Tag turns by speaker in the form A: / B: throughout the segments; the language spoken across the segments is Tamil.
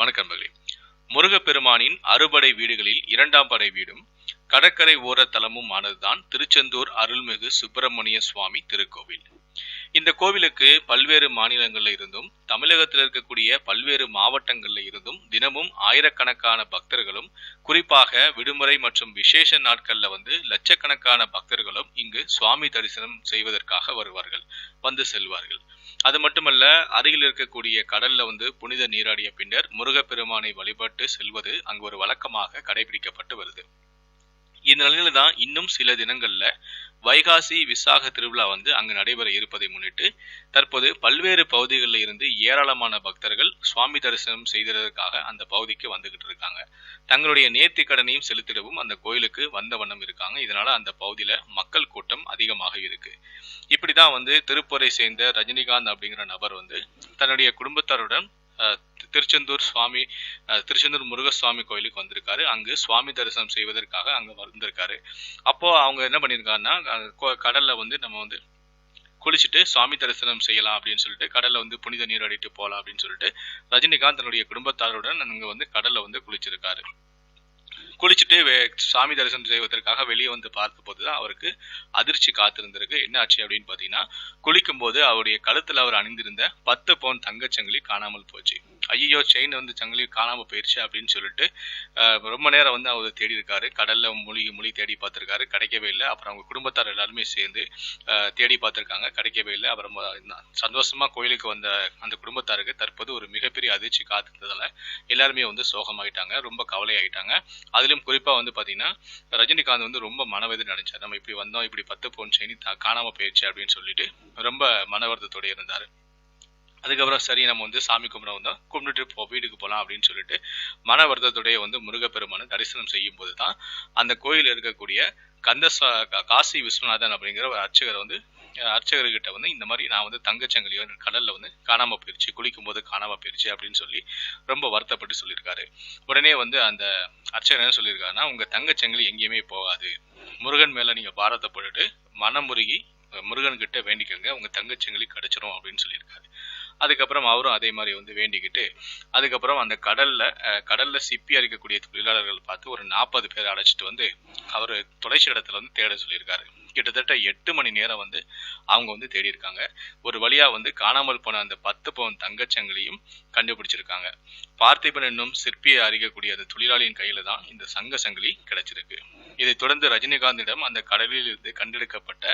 A: வணக்கம் நண்பர்களே முருகப்பெருமானின் அறுபடை வீடுகளில் இரண்டாம் படை வீடும் கடற்கரை ஓர தலமும் ஆனதுதான் திருச்செந்தூர் அருள்மிகு சுப்பிரமணிய சுவாமி திருக்கோவில். இந்த கோவிலுக்கு பல்வேறு மாநிலங்கள்ல இருந்தும் தமிழகத்தில் இருக்கக்கூடிய பல்வேறு மாவட்டங்கள்ல இருந்தும் தினமும் ஆயிரக்கணக்கான பக்தர்களும் குறிப்பாக விடுமுறை மற்றும் விசேஷ நாட்கள்ல வந்து லட்சக்கணக்கான பக்தர்களும் இங்கு சுவாமி தரிசனம் செய்வதற்காக வருவார்கள் வந்து செல்வார்கள். அது மட்டுமல்ல அருகில் இருக்கக்கூடிய கடல்ல வந்து புனித நீராடிய பின்னர் முருகப்பெருமானை வழிபட்டு செல்வது அங்கு ஒரு வழக்கமாக கடைபிடிக்கப்பட்டு வருது. இந்த நிலையில தான் இன்னும் சில தினங்கள்ல வைகாசி விசாக திருவிழா வந்து அங்கு நடைபெற இருப்பதை முன்னிட்டு தற்போது பல்வேறு பகுதிகளில் இருந்து ஏராளமான பக்தர்கள் சுவாமி தரிசனம் செய்ததற்காக அந்த பகுதிக்கு வந்துகிட்டு இருக்காங்க. தங்களுடைய நேர்த்தி கடனையும் செலுத்திடவும் அந்த கோயிலுக்கு வந்த வண்ணம் இருக்காங்க. இதனால அந்த பகுதியில மக்கள் கூட்டம் அதிகமாக இருக்கு. இப்படிதான் வந்து திருப்பூரை சேர்ந்த ரஜினிகாந்த் அப்படிங்கிற நபர் வந்து தன்னுடைய குடும்பத்தாருடன் திருச்செந்தூர் சுவாமி திருச்செந்தூர் முருகசுவாமி கோயிலுக்கு வந்திருக்காரு. அங்கு சுவாமி தரிசனம் செய்வதற்காக அங்கே வந்திருக்காரு. அப்போ அவங்க என்ன பண்ணியிருக்காங்கன்னா கடல்ல வந்து நம்ம வந்து குளிச்சுட்டு சுவாமி தரிசனம் செய்யலாம் அப்படின்னு சொல்லிட்டு கடல்ல வந்து புனித நீராடிட்டு போகலாம் அப்படின்னு சொல்லிட்டு ரஜினிகாந்த் தன்னுடைய குடும்பத்தாருடன் அங்கே வந்து கடல்ல வந்து குளிச்சிருக்காரு. குளிச்சுட்டு சாமி தரிசனம் செய்வதற்காக வெளியே வந்து பார்த்தபோது தான் அவருக்கு அதிர்ச்சி காத்திருந்திருக்கு. என்ன ஆச்சு அப்படின்னு பார்த்தீங்கன்னா குளிக்கும் போது அவருடைய கழுத்தில் அவர் அணிந்திருந்த பத்து பவுன் தங்கச்சங்கிலி காணாமல் போச்சு. ஐயோ செயின் வந்து சங்கிலி காணாமல் போயிருச்சு அப்படின்னு சொல்லிட்டு ரொம்ப நேரம் வந்து அவர் தேடி இருக்காரு. கடல்ல மூழ்கி மூழ்கி தேடி பார்த்துருக்காரு. கிடைக்கவே இல்லை. அப்புறம் அவங்க குடும்பத்தார் எல்லாருமே சேர்ந்து தேடி பார்த்துருக்காங்க. கிடைக்கவே இல்லை. அப்புறம் சந்தோஷமா கோயிலுக்கு வந்த அந்த குடும்பத்தாருக்கு தற்போது ஒரு மிகப்பெரிய அதிர்ச்சி காத்திருந்ததால எல்லாருமே வந்து சோகமாயிட்டாங்க. ரொம்ப கவலை ஆயிட்டாங்க அதிலும் குறிப்பா வந்து பாத்தீங்கன்னா ரஜினிகாந்த் வந்து ரொம்ப மனவேதனை நினைச்சார் நம்ம இப்படி வந்தோம் இப்படி பத்து போன் செயின் காணாம போயிடுச்சு அப்படின்னு சொல்லிட்டு ரொம்ப மனவருத்தத்தோட இருந்தாரு. அதுக்கப்புறம் சரி நம்ம வந்து சாமி கும்பிட வந்தோம். கும்பிட்டுட்டு போ வீட்டுக்கு போகலாம் அப்படின்னு சொல்லிட்டு மனவர்த்தத்துடைய வந்து முருகப்பெருமானை தரிசனம் செய்யும் போது தான் அந்த கோயில் இருக்கக்கூடிய கந்த காசி விஸ்வநாதன் அப்படிங்கிற ஒரு அர்ச்சகர் வந்து அர்ச்சகர்கிட்ட வந்து இந்த மாதிரி நான் வந்து தங்கச்சங்கிலியோ கடலில் வந்து காணாமல் போயிடுச்சு குளிக்கும் போது காணாமல் போயிடுச்சு அப்படின்னு சொல்லி ரொம்ப வருத்தப்பட்டு சொல்லியிருக்காரு. உடனே வந்து அந்த அர்ச்சகர் என்ன சொல்லியிருக்காருன்னா உங்கள் தங்கச்சங்கிலி எங்கேயுமே போகாது. முருகன் மேலே நீங்கள் பாரத்தை போட்டுட்டு மனமுருகி முருகன்கிட்ட வேண்டிக்கோங்க. உங்கள் தங்கச்சங்கிலி கிடச்சிரும் அப்படின்னு சொல்லியிருக்காரு. அதுக்கப்புறம் அவரும் அதே மாதிரி வந்து வேண்டிக்கிட்டு அதுக்கப்புறம் அந்த கடல்ல கடலில் கடல்ல சிப்பி அரிக்கக்கூடிய தொழிலாளர்கள் பார்த்து ஒரு நாற்பது பேர் அழைச்சிட்டு வந்து அவர் தொலைச்சி இடத்துல வந்து தேட சொல்லியிருக்காரு. கிட்டத்தட்ட எட்டு மணி நேரம் வந்து அவங்க வந்து தேடி இருக்காங்க ஒரு வழியா வந்து காணாமல் போன அந்த பத்து பவுன் தங்கச்சங்கிலியும் கண்டுபிடிச்சிருக்காங்க. பார்த்திபன் என்னும் சிற்பியை அறியக்கூடிய அந்த தொழிலாளியின் கையில் தான் இந்த சங்க சங்கிலி கிடைச்சிருக்கு. இதைத் தொடர்ந்து ரஜினிகாந்திடம் அந்த கடலில் இருந்து கண்டெடுக்கப்பட்ட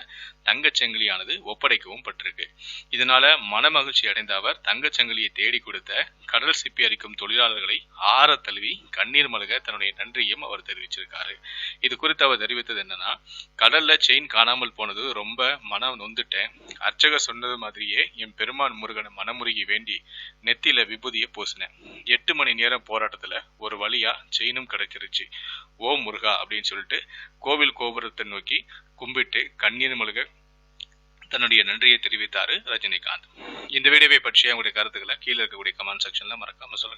A: தங்கச்சங்கிலியானது ஒப்படைக்கவும் பட்டிருக்கு. இதனால மனமகிழ்ச்சி அடைந்த அவர் தங்கச்சங்கிலியை தேடி கொடுத்த கடல் சிப்பி அரிக்கும் தொழிலாளர்களை ஆற தழுவி கண்ணீர் மலக தன்னுடைய நன்றியும் அவர் தெரிவிச்சிருக்காரு. இது குறித்து அவர் தெரிவித்தது என்னன்னா கடல்ல செயின் காணாமல் போனது ரொம்ப மனம் நொந்துட்டேன். அர்ச்சகர் சொன்னது மாதிரியே என் பெருமான் முருகனை மனமுருகி வேண்டி நெத்தியில விபூதியை பூசினேன். எட்டு மணி நேரம் போராட்டத்துல ஒரு வழியா செயினும் கிடைச்சிருச்சு. ஓ முருகா அப்படின்னு சொல்லிட்டு கோவில் கோபுரத்தை நோக்கி கும்பிட்டு கண்ணீர் மல்க தன்னுடைய நன்றியை தெரிவித்தாரு ரஜினிகாந்த். இந்த வீடியோவை பற்றிய உங்களுடைய கருத்துக்களை கீழே இருக்கக்கூடிய கமெண்ட் செக்ஷன்ல மறக்காம சொல்லுங்க.